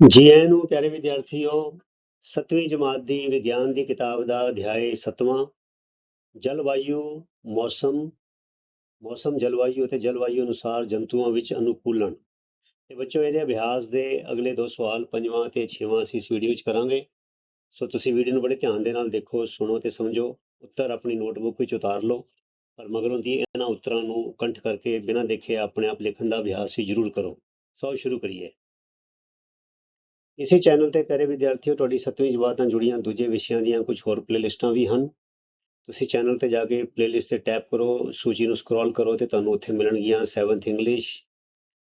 ਜੀ ਆਇਆਂ ਨੂੰ ਪਿਆਰੇ ਵਿਦਿਆਰਥੀਓ 7ਵੀਂ ਜਮਾਤ ਦੀ ਵਿਗਿਆਨ ਦੀ ਕਿਤਾਬ ਦਾ ਅਧਿਆਇ 7ਵਾਂ ਜਲਵਾਯੂ, ਮੌਸਮ ਮੌਸਮ ਜਲਵਾਯੂ ਅਤੇ ਜਲਵਾਯੂ ਅਨੁਸਾਰ ਜੰਤੂਆਂ ਵਿੱਚ ਅਨੁਕੂਲਨ ਤੇ ਬੱਚੋ, ਇਹਦੇ ਅਭਿਆਸ ਦੇ ਅਗਲੇ ਦੋ ਸਵਾਲ ਪੰਜਵਾਂ ਤੇ ਛੇਵਾਂ ਅਸੀਂ ਇਸ ਵੀਡੀਓ ਵਿੱਚ ਕਰਾਂਗੇ। ਸੋ ਤੁਸੀਂ ਵੀਡੀਓ ਨੂੰ ਬੜੇ ਧਿਆਨ ਦੇ ਨਾਲ ਦੇਖੋ, ਸੁਣੋ ਤੇ ਸਮਝੋ। ਉੱਤਰ ਆਪਣੀ ਨੋਟਬੁੱਕ ਵਿੱਚ ਉਤਾਰ ਲਓ, ਪਰ ਮਗਰੋਂ ਦੀ ਇਹਨਾਂ ਉੱਤਰਾਂ ਨੂੰ ਕੰਠ ਕਰਕੇ ਬਿਨਾਂ ਦੇਖੇ ਆਪਣੇ ਆਪ ਲਿਖਣ ਦਾ ਅਭਿਆਸ ਵੀ ਜ਼ਰੂਰ ਕਰੋ। ਸੋ ਸ਼ੁਰੂ ਕਰੀਏ। ਇਸੇ ਚੈਨਲ ਤੇ ਪਿਆਰੇ ਵਿਦਿਆਰਥੀਓ, ਤੁਹਾਡੀ 7ਵੀਂ ਜਮਾਤ ਨਾਲ ਜੁੜੀਆਂ ਦੂਜੇ ਵਿਸ਼ਿਆਂ ਦੀਆਂ ਕੁਝ ਹੋਰ ਪਲੇਲਿਸਟਾਂ ਵੀ ਹਨ। ਤੁਸੀਂ ਚੈਨਲ ਤੇ ਜਾ ਕੇ ਪਲੇਲਿਸਟ ਤੇ ਟੈਪ ਕਰੋ, ਸੂਚੀ ਨੂੰ ਸਕਰੋਲ ਕਰੋ ਤੇ ਤੁਹਾਨੂੰ ਉੱਥੇ ਮਿਲਣਗੀਆਂ 7th ਇੰਗਲਿਸ਼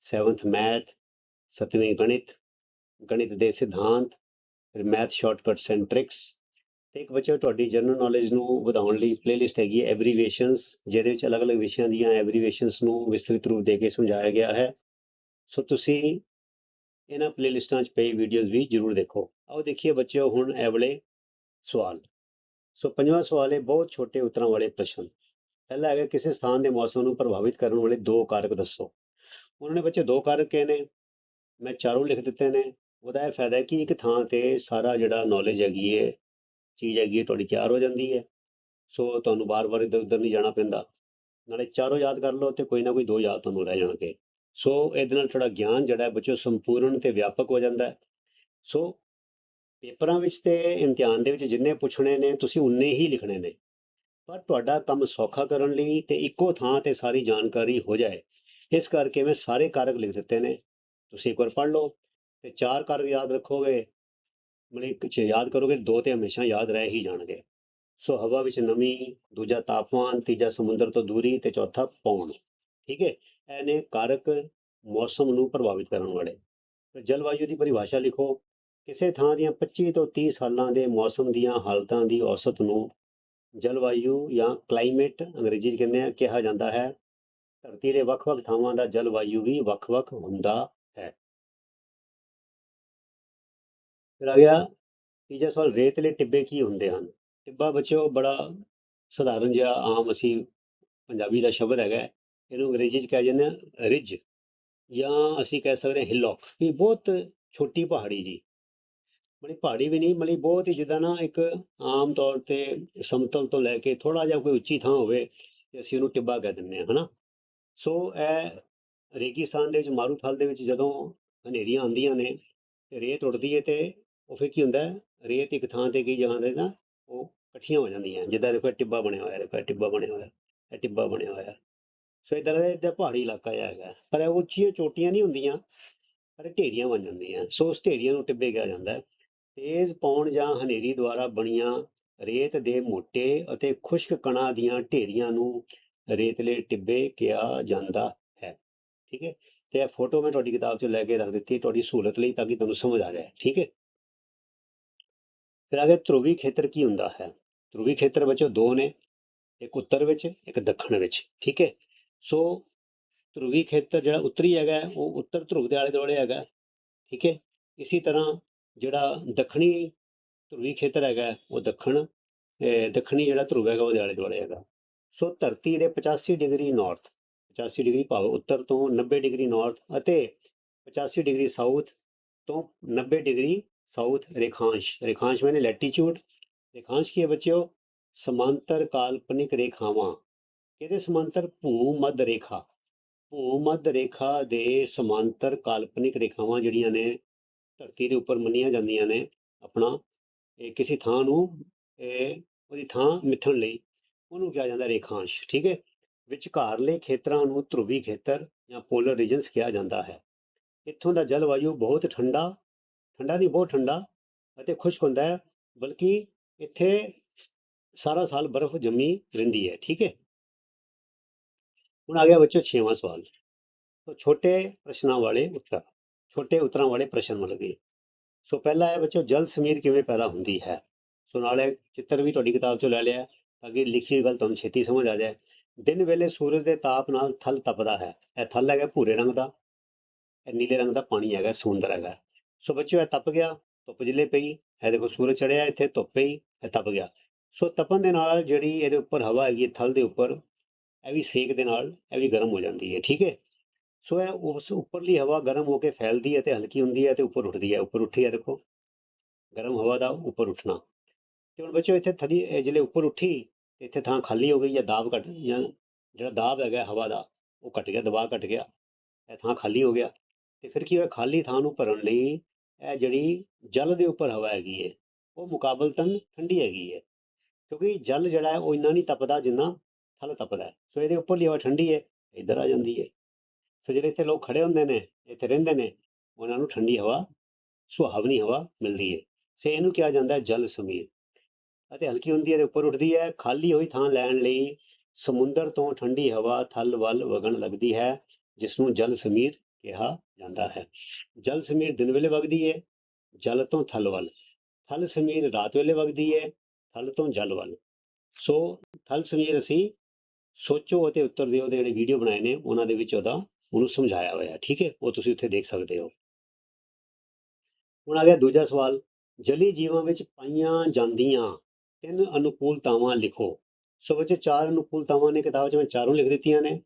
7th ਮੈਥ 7ਵੀਂ ਗਣਿਤ ਗਣਿਤ ਦੇ ਸਿਧਾਂਤ, ਫਿਰ ਮੈਥ ਸ਼ਾਰਟਕਟਸ ਐਂਡ ਟ੍ਰਿਕਸ ਤੇ ਇੱਕ ਬੱਚਾ ਤੁਹਾਡੀ ਜਨਰਲ ਨੌਲੇਜ ਨੂੰ ਵਧਾਉਣ ਲਈ ਪਲੇਲਿਸਟ ਹੈਗੀ ਹੈ ਐਬਰੀਵੇਸ਼ਨਸ ਜਿਹਦੇ ਵਿੱਚ ਅਲੱਗ-ਅਲੱਗ ਵਿਸ਼ਿਆਂ ਦੀਆਂ ਐਬਰੀਵੇਸ਼ਨਸ ਨੂੰ ਵਿਸਤ੍ਰਿਤ ਰੂਪ ਦੇ ਕੇ ਸਮਝਾਇਆ ਗਿਆ ਹੈ। ਸੋ ਤੁਸੀਂ ਇਹਨਾਂ ਪਲੇਲਿਸਟਾਂ 'ਚ ਪਈ ਵੀਡੀਓਜ਼ ਵੀ ਜਰੂਰ ਦੇਖੋ। ਆਓ ਦੇਖੀਏ ਬੱਚਿਓ, ਹੁਣ ਇਹ ਸਵਾਲ। ਸੋ ਪੰਜਵਾਂ ਸਵਾਲ ਹੈ, ਬਹੁਤ ਛੋਟੇ ਉੱਤਰਾਂ ਵਾਲੇ ਪ੍ਰਸ਼ਨ। ਪਹਿਲਾ ਹੈਗਾ, ਕਿਸੇ ਸਥਾਨ ਦੇ ਮੌਸਮ ਨੂੰ ਪ੍ਰਭਾਵਿਤ ਕਰਨ ਵਾਲੇ ਦੋ ਕਾਰਕ ਦੱਸੋ। ਉਹਨਾਂ ਨੇ ਬੱਚੇ ਦੋ ਕਾਰਕ ਕਹੇ ਨੇ, ਮੈਂ ਚਾਰੋਂ ਲਿਖ ਦਿੱਤੇ ਨੇ। ਉਹਦਾ ਇਹ ਫਾਇਦਾ ਹੈ ਕਿ ਇੱਕ ਥਾਂ ਤੇ ਸਾਰਾ ਜਿਹੜਾ ਨੌਲੇਜ ਹੈਗੀ ਹੈ ਚੀਜ਼ ਹੈਗੀ ਹੈ ਤੁਹਾਡੀ ਤਿਆਰ ਹੋ ਜਾਂਦੀ ਹੈ ਸੋ ਤੁਹਾਨੂੰ ਬਾਰ-ਬਾਰ ਇੱਧਰ ਉੱਧਰ ਨਹੀਂ ਜਾਣਾ ਪੈਂਦਾ। ਨਾਲੇ ਚਾਰੋਂ ਯਾਦ ਕਰ ਲਓ ਤੇ ਕੋਈ ਨਾ ਕੋਈ ਦੋ ਯਾਦ ਤੁਹਾਨੂੰ ਰਹਿ ਜਾਣਗੇ। ਸੋ ਇਹਦੇ ਨਾਲ ਤੁਹਾਡਾ ਗਿਆਨ ਜਿਹੜਾ ਹੈ ਬੱਚੋ ਸੰਪੂਰਨ ਤੇ ਵਿਆਪਕ ਹੋ ਜਾਂਦਾ ਹੈ। ਸੋ ਪੇਪਰਾਂ ਵਿੱਚ ਤੇ ਇਮਤਿਹਾਨ ਦੇ ਵਿੱਚ ਜਿੰਨੇ ਪੁੱਛਣੇ ਨੇ, ਤੁਸੀਂ ਉਨੇ ਹੀ ਲਿਖਣੇ ਨੇ। ਪਰ ਤੁਹਾਡਾ ਕੰਮ ਸੌਖਾ ਕਰਨ ਲਈ ਤੇ ਇੱਕੋ ਥਾਂ ਤੇ ਸਾਰੀ ਜਾਣਕਾਰੀ ਹੋ ਜਾਏ। ਇਸ ਕਰਕੇ ਮੈਂ ਸਾਰੇ ਕਾਰਕ ਲਿਖ ਦਿੱਤੇ ਨੇ। ਤੁਸੀਂ ਇੱਕ ਵਾਰ ਪੜ੍ਹ ਲਓ ਤੇ ਚਾਰ ਕਾਰਕ ਯਾਦ ਰੱਖੋਗੇ। ਮਤਲਬ ਕੁਝ ਯਾਦ ਕਰੋਗੇ, ਦੋ ਤੇ ਹਮੇਸ਼ਾ ਯਾਦ ਰਹਿ ਹੀ ਜਾਣਗੇ। ਸੋ ਹਵਾ ਵਿੱਚ ਨਮੀ, ਦੂਜਾ ਤਾਪਮਾਨ, ਤੀਜਾ ਸਮੁੰਦਰ ਤੋਂ ਦੂਰੀ ਤੇ ਚੌਥਾ ਪੌਣ। ਠੀਕ ਹੈ? ਇਹ ਨੇ ਕਾਰਕ ਮੌਸਮ ਨੂੰ ਪ੍ਰਭਾਵਿਤ ਕਰਨ ਵਾਲੇ। ਜਲਵਾਯੂ ਦੀ ਪਰਿਭਾਸ਼ਾ ਲਿਖੋ। ਕਿਸੇ ਥਾਂ ਦੀਆਂ 25 ਤੋਂ 30 ਸਾਲਾਂ ਦੇ ਮੌਸਮ ਦੀਆਂ ਹਾਲਤਾਂ ਦੀ ਔਸਤ ਨੂੰ ਜਲਵਾਯੂ ਜਾਂ ਕਲਾਈਮੇਟ ਅੰਗਰੇਜ਼ੀ 'ਚ ਕਹਿੰਦੇ ਆ, ਕਿਹਾ ਜਾਂਦਾ ਹੈ। ਧਰਤੀ ਦੇ ਵੱਖ-ਵੱਖ ਥਾਵਾਂ ਦਾ ਜਲਵਾਯੂ ਵੀ ਵੱਖ-ਵੱਖ ਹੁੰਦਾ ਹੈ। ਫਿਰ ਆ ਗਿਆ ਤੀਜਾ ਸਵਾਲ ਰੇਤਲੇ ਟਿੱਬੇ ਕੀ ਹੁੰਦੇ ਹਨ? ਟਿੱਬਾ ਬੱਚਿਓ ਬੜਾ ਸਧਾਰਨ ਜਿਹਾ ਆਮ ਅਸੀਂ ਪੰਜਾਬੀ ਦਾ ਸ਼ਬਦ ਹੈਗਾ ਇਹਨੂੰ ਅੰਗਰੇਜ਼ੀ 'ਚ ਕਹਿ ਜਾਂਦੇ ਆ ਰਿਜ ਜਾਂ ਅਸੀਂ ਕਹਿ ਸਕਦੇ ਹਾਂ ਹਿਲੌਕ। ਵੀ ਬਹੁਤ ਛੋਟੀ ਪਹਾੜੀ ਜੀ। ਮਤਲਬ ਪਹਾੜੀ ਵੀ ਨਹੀਂ, ਮਤਲਬ ਬਹੁਤ ਹੀ ਜਿੱਦਾਂ ਨਾ ਇੱਕ ਆਮ ਤੌਰ ਤੇ ਸਮਤਲ ਤੋਂ ਲੈ ਕੇ ਥੋੜਾ ਜਿਹਾ ਕੋਈ ਉੱਚੀ ਥਾਂ ਹੋਵੇ, ਤੇ ਅਸੀਂ ਉਹਨੂੰ ਟਿੱਬਾ ਕਹਿ ਦਿੰਦੇ ਹਾਂ, ਹਨਾ? ਸੋ ਇਹ ਰੇਗਿਸਤਾਨ ਦੇ ਵਿੱਚ, ਮਾਰੂਥਲ ਦੇ ਵਿੱਚ ਜਦੋਂ ਹਨੇਰੀਆਂ ਆਉਂਦੀਆਂ ਨੇ, ਤੇ ਰੇਤ ਉੱਡਦੀ ਹੈ ਤੇ ਉਹ ਫਿਰ ਕੀ ਹੁੰਦਾ ਰੇਤ ਇੱਕ ਥਾਂ ਤੇ ਕਈ ਜਗ੍ਹਾ ਤੇ ਨਾ ਉਹ ਇਕੱਠੀਆਂ ਹੋ ਜਾਂਦੀਆਂ, ਜਿੱਦਾਂ ਦੇਖੋ ਟਿੱਬਾ ਬਣਿਆ ਹੋਇਆ, ਦੇਖੋ ਟਿੱਬਾ ਬਣਿਆ ਹੋਇਆ, ਇਹ ਟਿੱਬਾ ਬਣਿਆ ਹੋਇਆ। ਸੋ ਇਧਰ ਦਾ ਇਹਦਾ ਪਹਾੜੀ ਇਲਾਕਾ ਜਿਹਾ ਹੈਗਾ। ਪਰ ਇਹ ਉੱਚੀਆਂ ਚੋਟੀਆਂ ਨਹੀਂ ਹੁੰਦੀਆਂ, ਪਰ ਢੇਰੀਆਂ ਬਣ ਜਾਂਦੀਆਂ। ਸੋ ਉਸ ਢੇਰੀਆਂ ਨੂੰ ਟਿੱਬੇ ਕਿਹਾ ਜਾਂਦਾ ਹੈ। ਤੇਜ਼ ਪੌਣ ਜਾਂ ਹਨੇਰੀ ਦੁਆਰਾ ਬਣੀਆਂ ਰੇਤ ਦੇ ਮੋਟੇ ਅਤੇ ਖੁਸ਼ਕ ਕਣਾਂ ਦੀਆਂ ਢੇਰੀਆਂ ਨੂੰ ਰੇਤਲੇ ਟਿੱਬੇ ਕਿਹਾ ਜਾਂਦਾ ਹੈ। ਠੀਕ ਹੈ? ਤੇ ਇਹ ਫੋਟੋ ਮੈਂ ਤੁਹਾਡੀ ਕਿਤਾਬ 'ਚ ਲੈ ਕੇ ਰੱਖ ਦਿੱਤੀ, ਤੁਹਾਡੀ ਸਹੂਲਤ ਲਈ ਤਾਂ ਕਿ ਤੁਹਾਨੂੰ ਸਮਝ ਆ ਜਾਏ। ਠੀਕ ਹੈ? ਫਿਰ ਅੱਗੇ ਧਰੁਵੀ ਖੇਤਰ ਕੀ ਹੁੰਦਾ ਹੈ? ਧਰੁਵੀ ਖੇਤਰ ਵਿੱਚੋਂ ਦੋ ਨੇ, ਇੱਕ ਉੱਤਰ ਵਿੱਚ, ਇੱਕ ਦੱਖਣ ਵਿੱਚ। ਠੀਕ ਹੈ? ਸੋ ਧਰੁਵੀ ਖੇਤਰ ਜਿਹੜਾ ਉੱਤਰੀ ਹੈਗਾ, ਉਹ ਉੱਤਰ ਧਰੁਵ ਦੇ ਆਲੇ ਦੁਆਲੇ ਹੈਗਾ, ਠੀਕ ਹੈ? ਇਸੇ ਤਰ੍ਹਾਂ ਜਿਹੜਾ ਦੱਖਣੀ ਧਰੁਵੀ ਖੇਤਰ ਹੈਗਾ, ਉਹ ਦੱਖਣ ਦੱਖਣੀ ਜਿਹੜਾ ਧਰੁਵ ਹੈਗਾ, ਉਹਦੇ ਆਲੇ ਦੁਆਲੇ ਹੈਗਾ। ਸੋ ਧਰਤੀ ਦੇ 85 ਡਿਗਰੀ ਨਾਰਥ 85 ਡਿਗਰੀ ਭਾਵ ਉੱਤਰ ਤੋਂ 90 ਡਿਗਰੀ ਨਾਰਥ ਅਤੇ 85 ਡਿਗਰੀ ਸਾਊਥ ਤੋਂ 90 ਡਿਗਰੀ ਸਾਊਥ ਰੇਖਾਂਸ਼। ਰੇਖਾਂਸ਼ ਮੈਨੇ ਲੈਟੀਟਿਊਡ ਰੇਖਾਂਸ਼ ਕੀ ਹੈ ਬੱਚਿਓ? ਸਮਾਂਤਰ ਕਾਲਪਨਿਕ ਰੇਖਾਵਾਂ। ਕਿਹਦੇ ਸਮਾਂਤਰ? ਭੂ ਮੱਧ ਰੇਖਾ। ਭੂ ਮੱਧ ਰੇਖਾ ਦੇ ਸਮਾਂਤਰ ਕਾਲਪਨਿਕ ਰੇਖਾਵਾਂ ਜਿਹੜੀਆਂ ਨੇ, ਧਰਤੀ ਦੇ ਉੱਪਰ ਮੰਨੀਆਂ ਜਾਂਦੀਆਂ ਨੇ ਆਪਣਾ, ਇਹ ਕਿਸੇ ਥਾਂ ਨੂੰ, ਇਹ ਉਹਦੀ ਥਾਂ ਮਿੱਥਣ ਲਈ, ਉਹਨੂੰ ਕਿਹਾ ਜਾਂਦਾ ਰੇਖਾਂਸ਼, ਠੀਕ ਹੈ? ਵਿਚਕਾਰਲੇ ਖੇਤਰਾਂ ਨੂੰ ਧਰੁਵੀ ਖੇਤਰ ਜਾਂ ਪੋਲਰ ਰੀਜਨਸ ਕਿਹਾ ਜਾਂਦਾ ਹੈ। ਇੱਥੋਂ ਦਾ ਜਲਵਾਯੂ ਬਹੁਤ ਠੰਡਾ ਠੰਡਾ ਨਹੀਂ, ਬਹੁਤ ਠੰਡਾ ਅਤੇ ਖੁਸ਼ਕ ਹੁੰਦਾ ਹੈ, ਬਲਕਿ ਇੱਥੇ ਸਾਰਾ ਸਾਲ ਬਰਫ਼ ਜੰਮੀ ਰਹਿੰਦੀ ਹੈ, ਠੀਕ ਹੈ? ਹੁਣ ਆ ਗਿਆ ਬੱਚੋ 6ਵਾਂ ਸਵਾਲ। ਸੋ ਛੋਟੇ ਪ੍ਰਸ਼ਨਾਂ ਵਾਲੇ ਉੱਤਰ ਛੋਟੇ ਉੱਤਰਾਂ ਵਾਲੇ ਪ੍ਰਸ਼ਨ ਮਿਲ ਸੋ ਪਹਿਲਾ ਹੈ ਬੱਚੋ ਜਲ ਸਮੀਰ ਕਿਵੇਂ ਪੈਦਾ ਹੁੰਦੀ ਹੈ? ਸੋ ਨਾਲੇ ਚਿੱਤਰ ਵੀ ਤੁਹਾਡੀ ਕਿਤਾਬ ਚੋਂ ਲੈ ਲਿਆ ਤਾਂ ਕਿ ਲਿਖੀ ਗੱਲ ਤੁਹਾਨੂੰ ਛੇਤੀ ਸਮਝ ਆ ਜਾਏ। ਦਿਨ ਵੇਲੇ ਸੂਰਜ ਦੇ ਤਾਪ ਨਾਲ ਥਲ ਤਪਦਾ ਹੈ। ਇਹ ਥਲ ਹੈਗਾ ਭੂਰੇ ਰੰਗ ਦਾ ਇਹ ਨੀਲੇ ਰੰਗ ਦਾ ਪਾਣੀ ਹੈਗਾ ਸਮੁੰਦਰ ਹੈਗਾ। ਸੋ ਬੱਚਿਓ ਇਹ ਤਪ ਗਿਆ ਧੁੱਪ ਜਿਲੇ ਪਈ ਇਹ ਦੇਖੋ ਸੂਰਜ ਚੜਿਆ ਇੱਥੇ ਧੁੱਪ ਪਈ ਇਹ ਤਪ ਗਿਆ। ਸੋ ਤਪਣ ਦੇ ਨਾਲ ਜਿਹੜੀ ਇਹਦੇ ਉੱਪਰ ਹਵਾ ਹੈਗੀ ਹੈ, ਥਲ ਦੇ ਉੱਪਰ ਇਹ ਵੀ ਸੇਕ ਦੇ ਨਾਲ ਇਹ ਵੀ ਗਰਮ ਹੋ ਜਾਂਦੀ ਹੈ, ਠੀਕ ਹੈ? ਸੋ ਇਹ ਉਸ ਉੱਪਰਲੀ ਹਵਾ ਗਰਮ ਹੋ ਕੇ ਫੈਲਦੀ ਹੈ ਤੇ ਹਲਕੀ ਹੁੰਦੀ ਹੈ ਤੇ ਉੱਪਰ ਉੱਠਦੀ ਹੈ, ਉੱਪਰ ਉੱਠੀ ਹੈ ਦੇਖੋ। ਗਰਮ ਹਵਾ ਦਾ ਉੱਪਰ ਉੱਠਣਾ। ਤੇ ਹੁਣ ਬੱਚੋ ਇੱਥੇ ਥਲੀ ਜਿਹੜੇ ਉੱਪਰ ਉੱਠੀ, ਤੇ ਇੱਥੇ ਥਾਂ ਖਾਲੀ ਹੋ ਗਈ ਜਾਂ ਦਾਬ ਘਟ ਜਾਂ ਜਿਹੜਾ ਦਾਬ ਹੈਗਾ ਹਵਾ ਦਾ, ਉਹ ਘਟ ਗਿਆ, ਦਬਾਅ ਘਟ ਗਿਆ, ਇਹ ਥਾਂ ਖਾਲੀ ਹੋ ਗਿਆ। ਤੇ ਫਿਰ ਕੀ ਹੋਇਆ? ਖਾਲੀ ਥਾਂ ਨੂੰ ਭਰਨ ਲਈ ਇਹ ਜਿਹੜੀ ਜਲ ਦੇ ਉੱਪਰ ਹਵਾ ਹੈਗੀ ਹੈ, ਉਹ ਮੁਕਾਬਲਤਨ ਠੰਡੀ ਹੈਗੀ ਹੈ। ਕਿਉਂਕਿ ਜਲ ਜਿਹੜਾ ਹੈ ਉਹ ਇੰਨਾ ਨਹੀਂ ਤਪਦਾ ਜਿੰਨਾ ਥਲ ਤਪਦਾ ਸੋ ਇਹਦੇ ਉੱਪਰਲੀ ਹਵਾ ਠੰਡੀ ਹੈ, ਇੱਧਰ ਆ ਜਾਂਦੀ ਹੈ। ਸੋ ਜਿਹੜੇ ਇੱਥੇ ਲੋਕ ਖੜੇ ਹੁੰਦੇ ਨੇ, ਇੱਥੇ ਰਹਿੰਦੇ ਨੇ, ਉਹਨਾਂ ਨੂੰ ਠੰਡੀ ਹਵਾ, ਸੁਹਾਵਣੀ ਹਵਾ ਮਿਲਦੀ ਹੈ। ਸੇ ਇਹਨੂੰ ਕਿਹਾ ਜਾਂਦਾ ਹੈ ਜਲ ਸਮੀਰ। ਅਤੇ ਹਲਕੀ ਹੁੰਦੀ ਹੈ ਤੇ ਉੱਪਰ ਉੱਠਦੀ ਹੈ। ਖਾਲੀ ਹੋਈ ਥਾਂ ਲੈਣ ਲਈ ਸਮੁੰਦਰ ਤੋਂ ਠੰਡੀ ਹਵਾ ਥਲ ਵੱਲ ਵਗਣ ਲੱਗਦੀ ਹੈ ਜਿਸ ਨੂੰ ਜਲ ਸਮੀਰ ਕਿਹਾ ਜਾਂਦਾ ਹੈ। ਜਲ ਸਮੀਰ ਦਿਨ ਵੇਲੇ ਵਗਦੀ ਹੈ, ਜਲ ਤੋਂ ਥਲ ਵੱਲ। ਥਲ ਸਮੀਰ ਰਾਤ ਵੇਲੇ ਵਗਦੀ ਹੈ, ਥਲ ਤੋਂ ਜਲ ਵੱਲ। ਸੋ ਥਲ ਸਮੀਰ ਅਸੀਂ ਸੋਚੋ ਅਤੇ ਉੱਤਰ ਦਿਓ ਦੇ ਜਿਹੜੇ ਵੀਡੀਓ ਬਣਾਏ ਨੇ, ਉਹਨਾਂ ਦੇ ਵਿੱਚ ਉਹਦਾ ਉਹਨੂੰ ਸਮਝਾਇਆ ਹੋਇਆ ਠੀਕ ਹੈ? ਉਹ ਤੁਸੀਂ ਉੱਥੇ ਦੇਖ ਸਕਦੇ ਹੋ। ਹੁਣ ਆ ਗਿਆ ਦੂਜਾ ਸਵਾਲ। ਜਲੀ ਜੀਵਾਂ ਵਿੱਚ ਪਾਈਆਂ ਜਾਂਦੀਆਂ ਤਿੰਨ ਅਨੁਕੂਲਤਾਵਾਂ ਲਿਖੋ। ਸੋ ਬੱਚੇ, ਚਾਰ ਅਨੁਕੂਲਤਾਵਾਂ ਨੇ ਕਿਤਾਬ 'ਚ ਮੈਂ ਚਾਰੋਂ ਲਿਖ ਦਿੱਤੀਆਂ ਨੇ,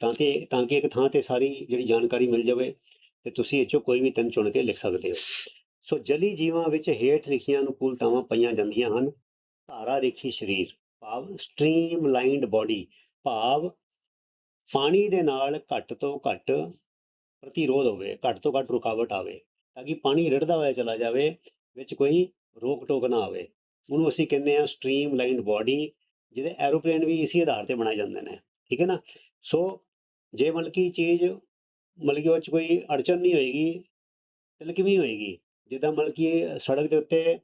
ਤਾਂ ਕਿ ਤਾਂ ਕਿ ਇੱਕ ਥਾਂ ਤੇ ਸਾਰੀ ਜਿਹੜੀ ਜਾਣਕਾਰੀ ਮਿਲ ਜਾਵੇ ਤੇ ਤੁਸੀਂ ਇਹ 'ਚੋਂ ਕੋਈ ਵੀ ਤਿੰਨ ਚੁਣ ਕੇ ਲਿਖ ਸਕਦੇ ਹੋ। ਸੋ ਜਲੀ ਜੀਵਾਂ ਵਿੱਚ ਹੇਠ ਲਿਖੀਆਂ ਅਨੁਕੂਲਤਾਵਾਂ ਪਾਈਆਂ ਜਾਂਦੀਆਂ ਹਨ। ਧਾਰਾ ਰੇਖੀ ਸਰੀਰ। ਭਾਵ ਸਟ੍ਰੀਮ ਲਾਈਨਡ ਬਾਡੀ ਭਾਵ ਪਾਣੀ ਦੇ ਨਾਲ ਘੱਟ ਤੋਂ ਘੱਟ ਪ੍ਰਤੀਰੋਧ ਹੋਵੇ, ਘੱਟ ਤੋਂ ਘੱਟ ਰੁਕਾਵਟ ਆਵੇ, ਤਾਂ ਕਿ ਪਾਣੀ ਰਿੜਦਾ ਹੋਇਆ ਚਲਾ ਜਾਵੇ, ਵਿੱਚ ਕੋਈ ਰੋਕ ਟੋਕ ਨਾ ਆਵੇ। ਉਹਨੂੰ ਅਸੀਂ ਕਹਿੰਦੇ ਆ ਸਟ੍ਰੀਮ ਲਾਈਨਡ ਬਾਡੀ ਜਿਹਦੇ ਐਰੋਪਲੇਨ ਵੀ ਇਸੇ ਆਧਾਰ ਤੇ ਬਣਾਏ ਜਾਂਦੇ ਨੇ, ਠੀਕ ਹੈ ਨਾ? ਸੋ ਜੇ ਮਤਲਬ ਕਿ ਚੀਜ਼ ਮਤਲਬ ਕਿ ਉਹ 'ਚ ਕੋਈ ਅੜਚਨ ਨਹੀਂ ਹੋਏਗੀ ਤੇ ਕਿਵੇਂ ਹੋਏਗੀ, ਜਿੱਦਾਂ ਮਤਲਬ ਕਿ ਸੜਕ ਦੇ ਉੱਤੇ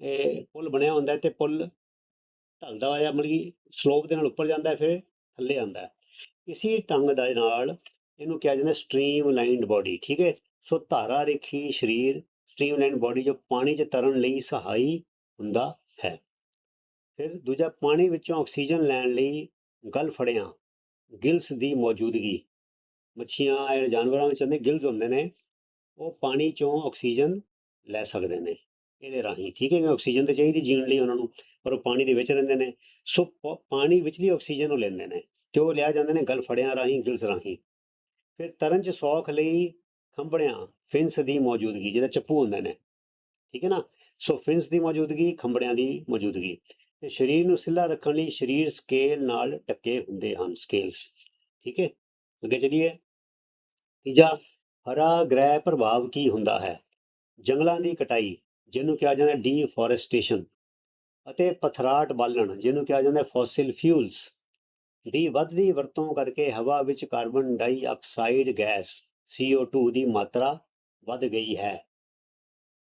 ਇਹ ਪੁਲ ਬਣਿਆ ਹੁੰਦਾ ਤੇ ਪੁਲ ਢਲਦਾ ਹੋਇਆ ਮਤਲਬ ਕਿ ਸਲੋਪ ਦੇ ਨਾਲ ਉੱਪਰ ਜਾਂਦਾ ਹੈ, ਫਿਰ ਥੱਲੇ ਆਉਂਦਾ ਹੈ। ਇਸੇ ਢੰਗ ਦੇ ਨਾਲ ਇਹਨੂੰ ਕਿਹਾ ਜਾਂਦਾ ਸਟ੍ਰੀਮ ਲਾਈਨਡ ਬਾਡੀ ਠੀਕ ਹੈ? ਸੋ ਧਾਰਾ ਰੇਖੀ ਸਰੀਰ ਸਟ੍ਰੀਮ ਲਾਈਨਡ ਬਾਡੀ ਜੋ ਪਾਣੀ 'ਚ ਤਰਨ ਲਈ ਸਹਾਈ ਹੁੰਦਾ ਹੈ। ਫਿਰ ਦੂਜਾ, ਪਾਣੀ ਵਿੱਚੋਂ ਆਕਸੀਜਨ ਲੈਣ ਲਈ ਗਲ ਫੜਿਆਂ। ਗਿਲਸ ਦੀ ਮੌਜੂਦਗੀ। ਮੱਛੀਆਂ ਜਿਹੜੇ ਜਾਨਵਰਾਂ ਵਿੱਚ ਹੁੰਦੇ ਗਿਲਸ ਹੁੰਦੇ ਨੇ, ਉਹ ਪਾਣੀ ਚੋਂ ਆਕਸੀਜਨ ਲੈ ਸਕਦੇ ਨੇ। ਇਹਦੇ ਰਾਹੀਂ, ਠੀਕ ਹੈ ਕਿ ਆਕਸੀਜਨ ਤੇ ਚਾਹੀਦੀ ਜੀਣ ਲਈ ਉਹਨਾਂ ਨੂੰ, ਪਰ ਉਹ ਪਾਣੀ ਦੇ ਵਿੱਚ ਰਹਿੰਦੇ ਨੇ। ਸੋ ਪ- ਪਾਣੀ ਵਿਚਲੀ ਆਕਸੀਜਨ ਉਹ ਲੈਂਦੇ ਨੇ ਤੇ ਉਹ ਲਿਆ ਜਾਂਦੇ ਨੇ ਗਲ ਫੜਿਆਂ ਰਾਹੀਂ, ਗਿਲਸ ਰਾਹੀਂ। ਫਿਰ ਤਰਨ ਚ ਸੌਖ ਲਈ ਖੰਭੜਿਆਂ, ਫਿੰਸ ਦੀ ਮੌਜੂਦਗੀ, ਜਿਹਦਾ ਚੱਪੂ ਹੁੰਦੇ ਨੇ। ਠੀਕ ਹੈ ਨਾ? ਸੋ ਫਿੰਸ ਦੀ ਮੌਜੂਦਗੀ, ਖੰਭੜਿਆਂ ਦੀ ਮੌਜੂਦਗੀ। ਤੇ ਸਰੀਰ ਨੂੰ ਸਿੱਲਾ ਰੱਖਣ ਲਈ ਸਰੀਰ ਸਕੇਲ ਨਾਲ ਟੱਕੇ ਹੁੰਦੇ ਹਨ ਸਕੇਲਸ ਠੀਕ ਹੈ? ਅੱਗੇ ਚਲੀਏ। ਤੀਜਾ, ਹਰਾ ਗ੍ਰਹਿ ਪ੍ਰਭਾਵ ਕੀ ਹੁੰਦਾ ਹੈ? ਜੰਗਲਾਂ ਦੀ ਕਟਾਈ ਜਿਹਨੂੰ ਕਿਹਾ ਜਾਂਦਾ ਡੀਫੋਰੈਸਟੇਸ਼ਨ ਅਤੇ ਪਥਰਾਟ ਬਾਲਣ, ਜਿਹਨੂੰ ਕਿਹਾ ਜਾਂਦਾ ਫੋਸਿਲ ਫਿਊਲਸ ਦੀ ਵੱਧਦੀ ਵਰਤੋਂ ਕਰਕੇ ਹਵਾ ਵਿੱਚ ਕਾਰਬਨ ਡਾਈਆਕਸਾਈਡ ਗੈਸ CO2 ਦੀ ਮਾਤਰਾ ਵੱਧ ਗਈ ਹੈ।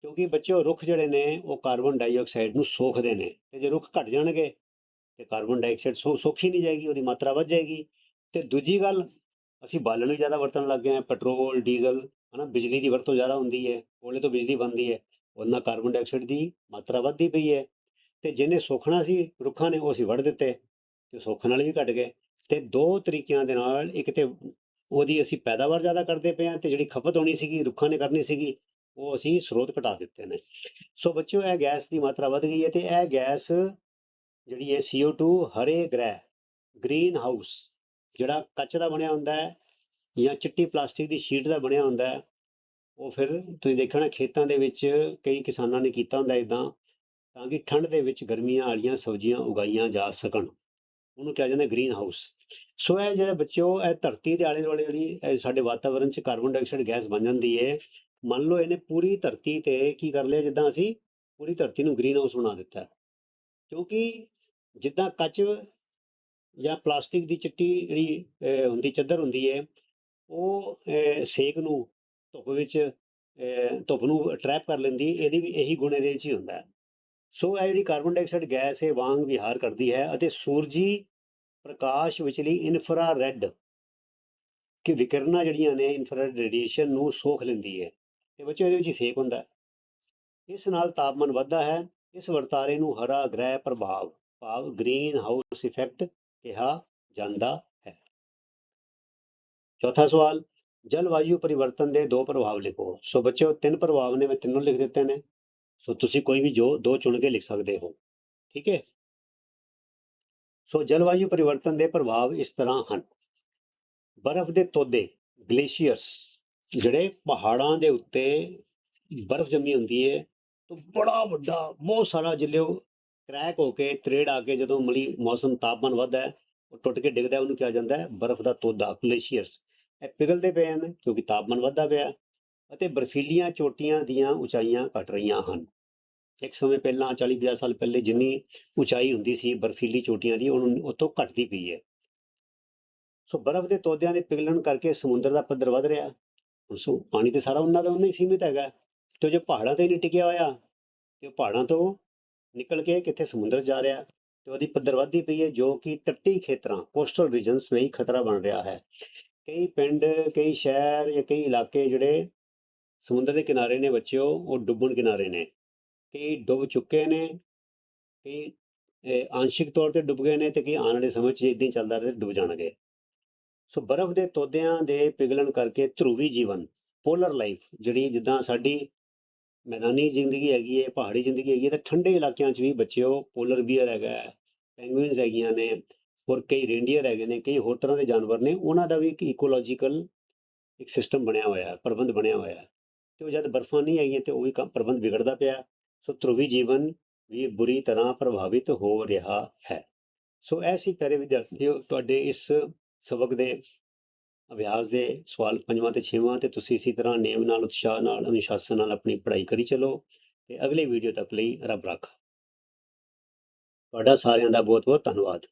ਕਿਉਂਕਿ ਬੱਚਿਓ, ਰੁੱਖ ਜਿਹੜੇ ਨੇ, ਉਹ ਕਾਰਬਨ ਡਾਈਆਕਸਾਈਡ ਨੂੰ ਸੋਖਦੇ ਨੇ ਤੇ ਜੇ ਰੁੱਖ ਘਟ ਜਾਣਗੇ ਤੇ ਕਾਰਬਨ ਡਾਈਆਕਸਾਈਡ ਸੋ, ਸੋਖੀ ਨਹੀਂ ਜਾਏਗੀ, ਉਹਦੀ ਮਾਤਰਾ ਵੱਧ ਜਾਏਗੀ। ਤੇ ਦੂਜੀ ਗੱਲ, ਅਸੀਂ ਬਾਲਣ ਵੀ ਜ਼ਿਆਦਾ ਵਰਤਣ ਲੱਗ ਗਏ ਹਾਂ, ਪੈਟਰੋਲ, ਡੀਜ਼ਲ, ਹਨਾ, ਬਿਜਲੀ ਦੀ ਵਰਤੋਂ ਜ਼ਿਆਦਾ ਹੁੰਦੀ ਹੈ, ਕੋਲੇ ਤੋਂ ਬਿਜਲੀ ਬਣਦੀ ਹੈ। ਉਹਨਾਂ ਨਾਲ ਕਾਰਬਨ ਡਾਈਆਕਸਾਈਡ ਦੀ ਮਾਤਰਾ ਵੱਧਦੀ ਪਈ ਹੈ ਤੇ ਜਿਹਨੇ ਸੋਖਣਾ ਸੀ ਰੁੱਖਾਂ ਨੇ ਉਹ ਅਸੀਂ ਵੱਢ ਦਿੱਤੇ ਤੇ ਸੋਖਣ ਵਾਲੇ ਵੀ ਘਟ ਗਏ ਤੇ ਦੋ ਤਰੀਕਿਆਂ ਦੇ ਨਾਲ ਇੱਕ ਤੇ ਉਹਦੀ ਅਸੀਂ ਪੈਦਾਵਾਰ ਜ਼ਿਆਦਾ ਕਰਦੇ ਪਏ ਹਾਂ ਤੇ ਜਿਹੜੀ ਖਪਤ ਹੋਣੀ ਸੀਗੀ, ਰੁੱਖਾਂ ਨੇ ਕਰਨੀ ਸੀਗੀ, ਉਹ ਅਸੀਂ ਸਰੋਤ ਘਟਾ ਦਿੱਤੇ ਨੇ। ਸੋ ਬੱਚਿਓ, ਇਹ ਗੈਸ ਦੀ ਮਾਤਰਾ ਵੱਧ ਗਈ ਹੈ ਤੇ ਇਹ ਗੈਸ ਜਿਹੜੀ ਹੈ CO2 ਹਰੇ ਗ੍ਰਹਿ ਗ੍ਰੀਨ ਹਾਊਸ ਜਿਹੜਾ ਕੱਚ ਦਾ ਬਣਿਆ ਹੁੰਦਾ ਹੈ ਜਾਂ ਚਿੱਟੀ ਪਲਾਸਟਿਕ ਦੀ ਸ਼ੀਟ ਦਾ ਬਣਿਆ ਹੁੰਦਾ ਹੈ ਉਹ ਫਿਰ ਤੁਸੀਂ ਦੇਖਣਾ ਖੇਤਾਂ ਦੇ ਵਿੱਚ ਕਈ ਕਿਸਾਨਾਂ ਨੇ ਕੀਤਾ ਹੁੰਦਾ ਇਦਾਂ ਤਾਂ ਕਿ ਠੰਡ ਦੇ ਵਿੱਚ ਗਰਮੀਆਂ ਵਾਲੀਆਂ ਸਬਜ਼ੀਆਂ ਉਗਾਈਆਂ ਜਾ ਸਕਣ। ਉਹਨੂੰ ਕਿਹਾ ਜਾਂਦਾ ਗ੍ਰੀਨ ਹਾਊਸ ਸੋ ਇਹ ਜਿਹੜੇ ਬੱਚਿਓ, ਇਹ ਧਰਤੀ ਦੇ ਆਲੇ ਦੁਆਲੇ ਜਿਹੜੀ ਸਾਡੇ ਵਾਤਾਵਰਣ 'ਚ ਕਾਰਬਨ ਡਾਈਆਕਸਾਈਡ ਗੈਸ ਬਣ ਜਾਂਦੀ ਹੈ ਮੰਨ ਲਓ ਇਹਨੇ ਪੂਰੀ ਧਰਤੀ ਤੇ ਕੀ ਕਰ ਲਿਆ ਜਿੱਦਾਂ ਅਸੀਂ ਪੂਰੀ ਧਰਤੀ ਨੂੰ ਗ੍ਰੀਨ ਹਾਊਸ ਬਣਾ ਦਿੱਤਾ। ਕਿਉਂਕਿ ਜਿੱਦਾਂ ਕੱਚ ਜਾਂ ਪਲਾਸਟਿਕ ਦੀ ਚਿੱਟੀ ਜਿਹੜੀ ਹੁੰਦੀ, ਚੱਦਰ ਹੁੰਦੀ ਹੈ ਉਹ ਸੇਕ ਨੂੰ ਧੁੱਪ ਵਿੱਚ ਅਹ, ਧੁੱਪ ਨੂੰ ਟਰੈਪ ਕਰ ਲੈਂਦੀ ਇਹਦੀ ਵੀ ਇਹੀ ਗੁਣ ਇਹਦੇ ਵਿੱਚ ਹੀ ਹੁੰਦਾ ਹੈ। ਸੋ ਇਹ ਜਿਹੜੀ ਕਾਰਬਨ ਡਾਈਆਕਸਾਈਡ ਗੈਸ ਹੈ ਵਾਂਗ ਵਿਹਾਰ ਕਰਦੀ ਹੈ ਅਤੇ ਸੂਰਜੀ ਪ੍ਰਕਾਸ਼ ਵਿਚਲੀ ਇਨਫਰਾਰੈੱਡ ਕਿ ਵਿਕਿਰਨਾਂ ਜਿਹੜੀਆਂ ਨੇ ਇਨਫਰਾਰੈੱਡ ਰੇਡੀਏਸ਼ਨ ਨੂੰ ਸੋਖ ਲੈਂਦੀ ਹੈ। ਤੇ ਬੱਚੋ ਇਹਦੇ ਵਿੱਚ ਹੀ ਸੇਕ ਹੁੰਦਾ ਹੈ। ਇਸ ਨਾਲ ਤਾਪਮਾਨ ਵੱਧਦਾ ਹੈ ਇਸ ਵਰਤਾਰੇ ਨੂੰ ਹਰਾ ਗ੍ਰਹਿ ਪ੍ਰਭਾਵ ਭਾਵ ਗ੍ਰੀਨ ਹਾਊਸ ਇਫੈਕਟ ਕਿਹਾ ਜਾਂਦਾ ਹੈ। ਚੌਥਾ ਸਵਾਲ ਜਲਵਾਯੂ ਪਰਿਵਰਤਨ ਦੇ ਦੋ ਪ੍ਰਭਾਵ ਲਿਖੋ। ਸੋ ਬੱਚਿਓ, ਤਿੰਨ ਪ੍ਰਭਾਵ ਨੇ ਮੈਂ ਤਿੰਨੋਂ ਲਿਖ ਦਿੱਤੇ ਨੇ। ਸੋ ਤੁਸੀਂ ਕੋਈ ਵੀ ਜੋ, ਦੋ ਚੁਣ ਕੇ ਲਿਖ ਸਕਦੇ ਹੋ। ਠੀਕ ਹੈ? ਸੋ ਜਲਵਾਯੂ ਪਰਿਵਰਤਨ ਦੇ ਪ੍ਰਭਾਵ ਇਸ ਤਰ੍ਹਾਂ ਹਨ। ਬਰਫ਼ ਦੇ ਤੋਦੇ, ਗਲੇਸ਼ੀਅਰਸ, ਜਿਹੜੇ ਪਹਾੜਾਂ ਦੇ ਉੱਤੇ ਬਰਫ਼ ਜੰਮੀ ਹੁੰਦੀ ਹੈ ਤਾਂ ਬੜਾ ਵੱਡਾ, ਬਹੁਤ ਸਾਰਾ ਜਿੱਲੇ ਉਹ ਕ੍ਰੈਕ ਹੋ ਕੇ, ਤਰੇੜ ਆ ਕੇ ਜਦੋਂ ਮਲੀ ਮੌਸਮ ਤਾਪਮਾਨ ਵੱਧਦਾ ਹੈ, ਉਹ ਟੁੱਟ ਕੇ ਡਿੱਗਦਾ ਉਹਨੂੰ ਕਿਹਾ ਜਾਂਦਾ ਹੈ ਬਰਫ਼ ਦਾ ਤੋਦਾ, ਗਲੇਸ਼ੀਅਰਸ। ਇਹ ਪਿਘਲਦੇ ਪਏ ਹਨ ਕਿਉਂਕਿ ਤਾਪਮਾਨ ਵੱਧਦਾ ਪਿਆ ਅਤੇ ਬਰਫੀਲੀਆਂ ਚੋਟੀਆਂ ਦੀਆਂ ਉਚਾਈਆਂ ਘਟ ਰਹੀਆਂ ਹਨ। ਇੱਕ ਸਮੇਂ ਪਹਿਲਾਂ 40-50 ਸਾਲ ਪਹਿਲੇ ਜਿੰਨੀ ਉਚਾਈ ਹੁੰਦੀ ਸੀ, ਬਰਫੀਲੀ ਚੋਟੀਆਂ ਦੀ, ਉਹਨੂੰ ਉਤੋਂ ਘਟਦੀ ਪਈ ਹੈ। ਸੋ ਬਰਫ਼ ਦੇ ਤੋਦਿਆਂ ਦੇ ਪਿਘਲਣ ਕਰਕੇ ਸਮੁੰਦਰ ਦਾ ਪੱਧਰ ਵੱਧ ਰਿਹਾ ਸੋ ਪਾਣੀ ਤੇ ਸਾਰਾ ਉਹਨਾਂ ਦਾ, ਉਹਨਾਂ ਹੀ ਸੀਮਿਤ ਹੈਗਾ ਤੇ ਜੋ ਪਹਾੜਾਂ ਤੇ ਨਹੀਂ ਟਿਕਿਆ ਹੋਇਆ, ਤੇ ਉਹ ਪਹਾੜਾਂ ਤੋਂ ਨਿਕਲ ਕੇ ਕਿੱਥੇ ਸਮੁੰਦਰ ਜਾ ਰਿਹਾ ਤੇ ਉਹਦੀ ਪੱਧਰ ਵੱਧਦੀ ਪਈ ਹੈ, ਜੋ ਕਿ ਤੱਟੀ ਖੇਤਰਾਂ ਕੋਸਟਲ ਰੀਜਨਸ ਲਈ ਖਤਰਾ ਬਣ ਰਿਹਾ ਹੈ। ਕਈ ਪਿੰਡ, ਕਈ ਸ਼ਹਿਰ ਜਾਂ ਕਈ ਇਲਾਕੇ ਜਿਹੜੇ ਸਮੁੰਦਰ ਦੇ ਕਿਨਾਰੇ ਨੇ ਬੱਚਿਓ, ਉਹ ਡੁੱਬਣ ਕਿਨਾਰੇ ਨੇ। ਕਈ ਡੁੱਬ ਚੁੱਕੇ ਨੇ, ਕਈ ਆਂਸ਼ਿਕ ਤੌਰ ਤੇ ਡੁੱਬ ਗਏ ਨੇ ਤੇ ਕਈ ਆਉਣ ਵਾਲੇ ਸਮੇਂ 'ਚ ਇਦਾਂ ਹੀ ਚੱਲਦਾ ਰਹੇ ਡੁੱਬ ਜਾਣਗੇ। ਸੋ ਬਰਫ਼ ਦੇ ਤੋਦਿਆਂ ਦੇ ਪਿਘਲਣ ਕਰਕੇ ਧਰੂਵੀ ਜੀਵਨ, ਪੋਲਰ ਲਾਈਫ ਜਿਹੜੀ ਜਿੱਦਾਂ ਸਾਡੀ ਮੈਦਾਨੀ ਜ਼ਿੰਦਗੀ ਹੈਗੀ ਹੈ ਪਹਾੜੀ ਜ਼ਿੰਦਗੀ ਹੈਗੀ ਹੈ ਤਾਂ ਠੰਡੇ ਇਲਾਕਿਆਂ 'ਚ ਵੀ ਬੱਚਿਓ, ਪੋਲਰ ਬੀਅਰ ਹੈਗਾ, ਪੈਂਗੁਇਨਸ ਹੈਗੀਆਂ ਨੇ ਹੋਰ ਕਈ ਰੇਂਡੀਅਰ ਹੈਗੇ ਨੇ, ਕਈ ਹੋਰ ਤਰ੍ਹਾਂ ਦੇ ਜਾਨਵਰ ਨੇ, ਉਹਨਾਂ ਦਾ ਵੀ ਇੱਕ ਇਕੋਲੋਜੀਕਲ ਇੱਕ ਸਿਸਟਮ ਬਣਿਆ ਹੋਇਆ ਹੈ, ਪ੍ਰਬੰਧ ਬਣਿਆ ਹੋਇਆ ਹੈ। ਤੇ ਉਹ ਜਦ ਬਰਫ਼ਾਂ ਨਹੀਂ ਆਈਆਂ ਤੇ ਉਹ ਵੀ ਕੰਮ, ਪ੍ਰਬੰਧ ਵਿਗੜਦਾ ਪਿਆ ਸੋ ਧਰੁਵੀ ਜੀਵਨ ਵੀ ਬੁਰੀ ਤਰ੍ਹਾਂ ਪ੍ਰਭਾਵਿਤ ਹੋ ਰਿਹਾ ਹੈ। ਸੋ ਐਸੀ ਪਿਆਰੇ ਵਿਦਿਆਰਥੀਓ, ਤੁਹਾਡੇ ਇਸ ਸਬਕ ਦੇ ਅਭਿਆਸ ਦੇ ਸਵਾਲ ਪੰਜਵਾਂ ਤੇ ਛੇਵਾਂ ਤੇ ਤੁਸੀਂ ਇਸੇ ਤਰ੍ਹਾਂ ਨੇਮ ਨਾਲ, ਉਤਸ਼ਾਹ ਨਾਲ, ਅਨੁਸ਼ਾਸਨ ਨਾਲ ਆਪਣੀ ਪੜ੍ਹਾਈ ਕਰੀ ਚੱਲੋ ਤੇ ਅਗਲੀ ਵੀਡੀਓ ਤੱਕ ਲਈ ਰੱਬ ਰੱਖਾ। ਤੁਹਾਡਾ ਸਾਰਿਆਂ ਦਾ ਬਹੁਤ ਬਹੁਤ ਧੰਨਵਾਦ।